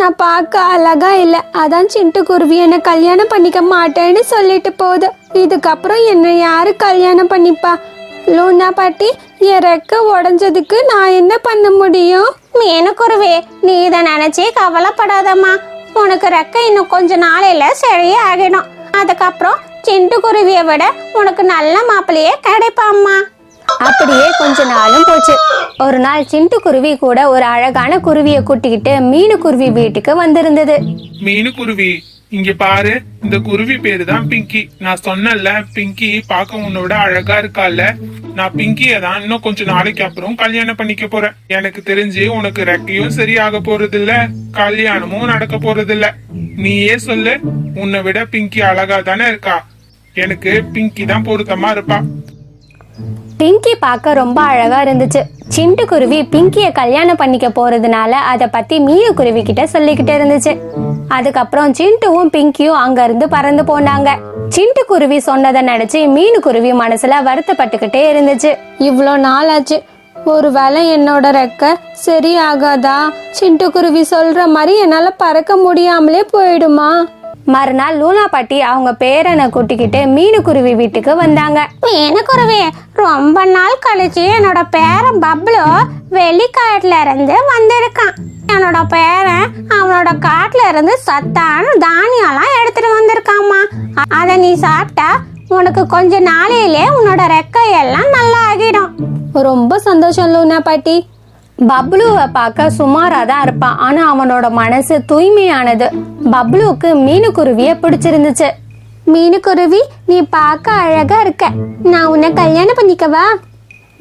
நான் பார்க்க அழகா இல்லை. அதான் சிண்டு குருவி என்னை கல்யாணம் பண்ணிக்க மாட்டேன்னு சொல்லிட்டு போகுது. இதுக்கப்புறம் என்னை யாரு கல்யாணம் பண்ணிப்பா? லூனா பாட்டி என் ரெக்க உடஞ்சதுக்கு நான் என்ன பண்ண முடியும்? மீனுக்குருவி நீ இதை நினைச்சே கவலைப்படாதம்மா. உனக்கு ரெக்க இன்னும் கொஞ்ச நாளையில சரியே அதுக்கப்புறம் சிண்டு குருவியை விட உனக்கு நல்ல மாப்பிள்ளையே கிடைப்பாம்மா. அப்படியே கொஞ்ச நாளும் போச்சு. ஒரு நாள் சிண்டு குருவி கூட ஒரு அழகான குருவியை கூட்டிக்கிட்டு மீனு குருவி வீட்டுக்கு வந்திருந்தது. மீனு குருவி இங்க பாரு இந்த குருவி பேரு தான் பிங்கி. நான் சொன்னேன்ல பிங்கி பார்க்க உன்னோட அழகா இருக்கால. நான் பிங்கிய தான் இன்னும் கொஞ்ச நாளைக்கு அப்புறம் கல்யாணம் பண்ணிக்க போறேன். எனக்கு தெரிஞ்சு உனக்கு ரெக்கையும் சரியாக போறது இல்ல கல்யாணமும் நடக்க போறது இல்ல நீயே சொல்லு உன்னை விட பிங்கி அழகா தானே இருக்கா? எனக்கு பிங்கி தான் பொருத்தமா இருப்பா. பிங்கி பார்க்க ரொம்ப அழகா இருந்துச்சு. சிண்டு குருவி பிங்கிய கல்யாணம் பண்ணிக்க போறதுனால அதை பத்தி மீனு குருவி கிட்ட சொல்லிக்கிட்டு இருந்துச்சு. அதுக்கப்புறம் சிண்டுவும் பிங்கியும் அங்க இருந்து பறந்து போனாங்க. சிண்டு குருவி சொன்னதை நினைச்சு மீனு குருவி மனசுல வருத்தப்பட்டுக்கிட்டே இருந்துச்சு. இவ்வளோ நாள் ஆச்சு ஒருவேளை என்னோட ரெக்க சரியாகாதா? சிண்டு குருவி சொல்ற மாதிரி என்னால பறக்க முடியாமலே போயிடுமா? மறுநாள் லூனா பாட்டி அவங்க பேரனை கூட்டிக்கிட்டு மீனு குருவி வீட்டுக்கு வந்தாங்க. மீனுக்குருவி? ரொம்ப நாள் கழிச்சு என்னோட பேரன் பப்ளு வெளிக்காட்டுல இருந்து வந்திருக்கான். என்னோட பேரன் அவனோட காட்டுல இருந்து சத்தான தானியம்லாம் எடுத்துட்டு வந்திருக்காம்மா. அ- அதை நீ சாப்பிட்டா உனக்கு கொஞ்ச நாளையிலே உன்னோட ரெக்கையெல்லாம் நல்லா ஆகிடும் ரொம்ப சந்தோஷம் லூனா பாட்டி பப்ளுவை பார்க்க சுமாரா தான் இருப்பான் ஆனா அவனோட மனசு தூய்மையானது. பப்ளுவுக்கு மீனுக்குருவிய பிடிச்சிருந்துச்சு. மீனுக்குருவி நீ பார்க்க அழகா இருக்க. நான் உன்னை கல்யாணம் பண்ணிக்கவா?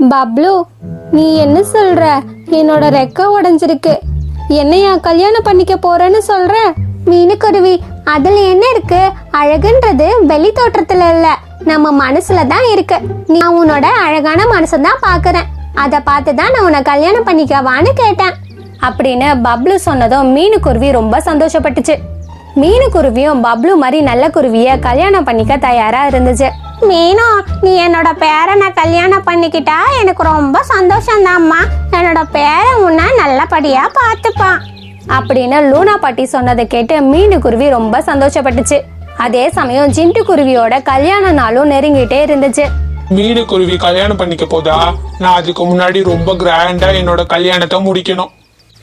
பப்ளு நீ என்ன சொல்ற? என்னோட ரெக்க உடைஞ்சிருக்கு. என்னையா கல்யாணம் பண்ணிக்க போறேன்னு சொல்ற? மீனுக்குருவி அதுல என்ன இருக்கு? அழகுன்றது வெளி தோற்றத்துல இல்ல. நம்ம மனசுல தான் இருக்கு. நான் உன்னோட அழகான மனசை தான் பாக்குறேன் அதை பார்த்து தான் நான் உன்னை கல்யாணம் பண்ணிக்கவான்னு கேட்டேன். அப்படின்னு பப்ளு சொன்னதும் மீனுக்குருவி ரொம்ப சந்தோஷப்பட்டுச்சு. மீனுக்குருவியும் பப்ளு மாதிரி நல்ல குருவிய கல்யாணம் பண்ணிக்க தயாரா இருந்துச்சு. மீனு நீ என்னோட பேரனை கல்யாணம் பண்ணிக்கிட்டா எனக்கு ரொம்ப சந்தோஷம்தாம்மா. என்னோட பேரன் உன்னை நல்லபடியா பார்த்துப்பான் அப்படின்னு லூனா பாட்டி சொன்னதை கேட்டு மீனுக்குருவி ரொம்ப சந்தோஷப்பட்டுச்சு. அதே சமயம் ஜிண்டு குருவியோட கல்யாண நாளும் நெருங்கிட்டே இருந்துச்சு. மீனுக்குருவி கல்யாணம் பண்ணிக்க போதா? நான் அதுக்கு முன்னாடி ரொம்ப கிராண்டா என்னோட கல்யாணத்தை முடிக்கணும்.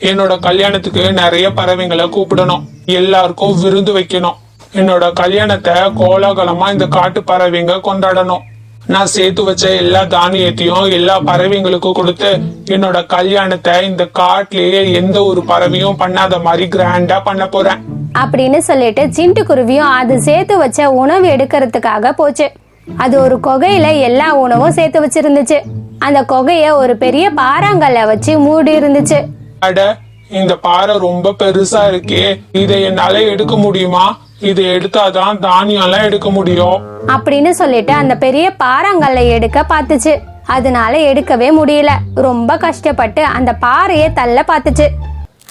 என்னோட கல்யாணத்துக்கு நிறைய பறவைங்களை கூப்பிடணும். எல்லாருக்கும் விருந்து வைக்கணும். என்னோட கல்யாணத்தை கோலாகலமா இந்த காட்டு பறவைங்க கொண்டாடணும். நான் சேர்த்து வச்ச எல்லா தானியத்தையும் எல்லா பறவைங்களுக்கும் கொடுத்து என்னோட கல்யாணத்தை இந்த காட்டிலேயே எந்த ஒரு பறவையும் பண்ணாத மாதிரி கிராண்டா பண்ண போறேன். அப்படின்னு சொல்லிட்டு சிண்டு குருவியும் அது சேர்த்து வச்ச உணவு எடுக்கிறதுக்காக போச்சு. அது ஒரு குகையில எல்லா உணவும் சேர்த்து வச்சிருந்துச்சு. அந்த குகைய ஒரு பெரிய பாறாங்கல்ல வச்சு மூடி இருந்துச்சு. அட இந்த பாறை ரொம்ப பெருசா இருக்கே. இதை என்னால எடுக்க முடியுமா? இதை எடுத்தாதான் தானியம் எல்லாம் எடுக்க முடியும். அப்படின்னு சொல்லிட்டு அந்த பெரிய பாறாங்கல்லை எடுக்க பார்த்துச்சு. அதனால எடுக்கவே முடியல. ரொம்ப கஷ்டப்பட்டு அந்த பாறையை தள்ள பார்த்துச்சு.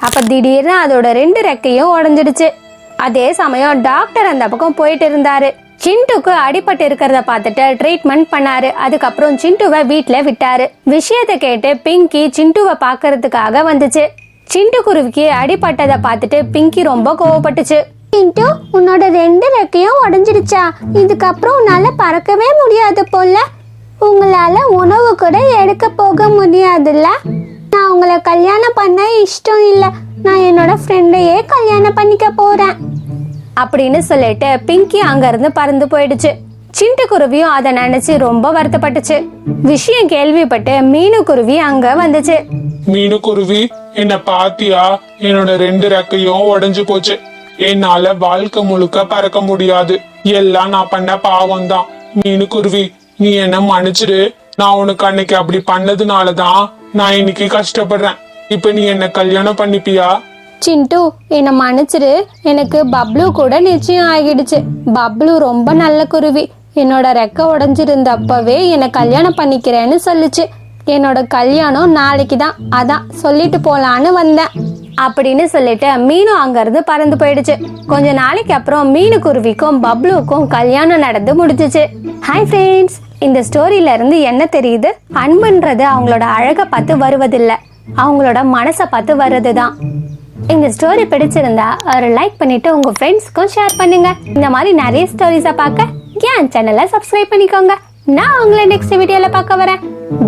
அப்ப திடீர்னு அதோட ரெண்டு ரெக்கையும் உடைஞ்சிடுச்சு. அதே சமயம் டாக்டர் அந்த பக்கம் போயிட்டு இருந்தாரு. சிண்டுக்கு அடிபட்டு இருக்கிறத பார்த்துட்டு ட்ரீட்மெண்ட் பண்ணாரு. அதுக்கப்புறம் சிண்டுவை வீட்டில் விட்டாரு. விஷயத்தை கேட்டு பிங்கி சிண்டுவை பார்க்கறதுக்காக வந்துச்சு. சிண்டு குருவிக்கு அடிபட்டதை பார்த்துட்டு பிங்கி ரொம்ப கோவப்பட்டுச்சு. சிண்டு உன்னோட ரெண்டு ரெக்கையும் உடஞ்சிடுச்சா? இதுக்கப்புறம் உன்னால பறக்கவே முடியாது போல. உங்களால உணவு கூட எடுக்க போக முடியாதுல்ல. நான் உங்களை கல்யாணம் பண்ண இஷ்டம் இல்லை. நான் என்னோட ஃப்ரெண்டையே கல்யாணம் பண்ணிக்க போறேன். அப்படின்னு சொல்லிட்டு பிங்கி அங்க இருந்து பறந்து போயிடுச்சு. சிண்டு அதை நினைச்சு ரொம்ப வருத்தப்பட்டுச்சு. விஷயம் கேள்விப்பட்டு மீனு குருவி அங்க வந்துச்சு. மீனுக்குருவி என்ன பாத்தியா? என்னோட ரெண்டு ரெக்கையும் உடஞ்சு போச்சு. என்னால வாழ்க்கை முழுக்க பறக்க முடியாது. எல்லாம் நான் பண்ண பாவம் தான் மீனுக்குருவி நீ என்ன மன்னிச்சிடு. நான் உனக்கு அன்னைக்கு அப்படி பண்ணதுனாலதான் நான் இன்னைக்கு கஷ்டப்படுறேன். இப்ப நீ என்ன கல்யாணம் பண்ணிப்பியா? சிண்டு என்னை மன்னிச்சிரு. எனக்கு பப்ளு கூட நிச்சயம் ஆகிடுச்சு. பப்ளு ரொம்ப நல்ல குருவி. என்னோட ரெக்க உடஞ்சிருந்தப்பவே என்னை கல்யாணம் பண்ணிக்கிறேன்னு சொல்லுச்சு. என்னோட கல்யாணம் நாளைக்கு தான் அதான் சொல்லிட்டு போலான்னு வந்தேன். அப்படின்னு சொல்லிட்டு மீனும் அங்கேருந்து பறந்து போயிடுச்சு. கொஞ்ச நாளைக்கு அப்புறம் மீனு குருவிக்கும் பப்ளுக்கும் கல்யாணம் நடந்து முடிஞ்சுச்சு. ஹாய் ஃப்ரெண்ட்ஸ் இந்த ஸ்டோரியில இருந்து என்ன தெரியுது? அன்புன்றது அவங்களோட அழகை பார்த்து வருவதில்லை. அவங்களோட மனசை பார்த்து வர்றது தான் இந்த ஸ்டோரி பிடிச்சிருந்தா ஒரு லைக் பண்ணிட்டு உங்க ஃப்ரெண்ட்ஸ்க்கும் ஷேர் பண்ணுங்க. இந்த மாதிரி நிறைய ஸ்டோரிஸை பார்க்க என் சேனலை சப்ஸ்கிரைப் பண்ணிக்கோங்க. நான் உங்களை நெக்ஸ்ட் வீடியோல பார்க்க வரேன்.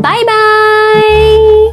Bye bye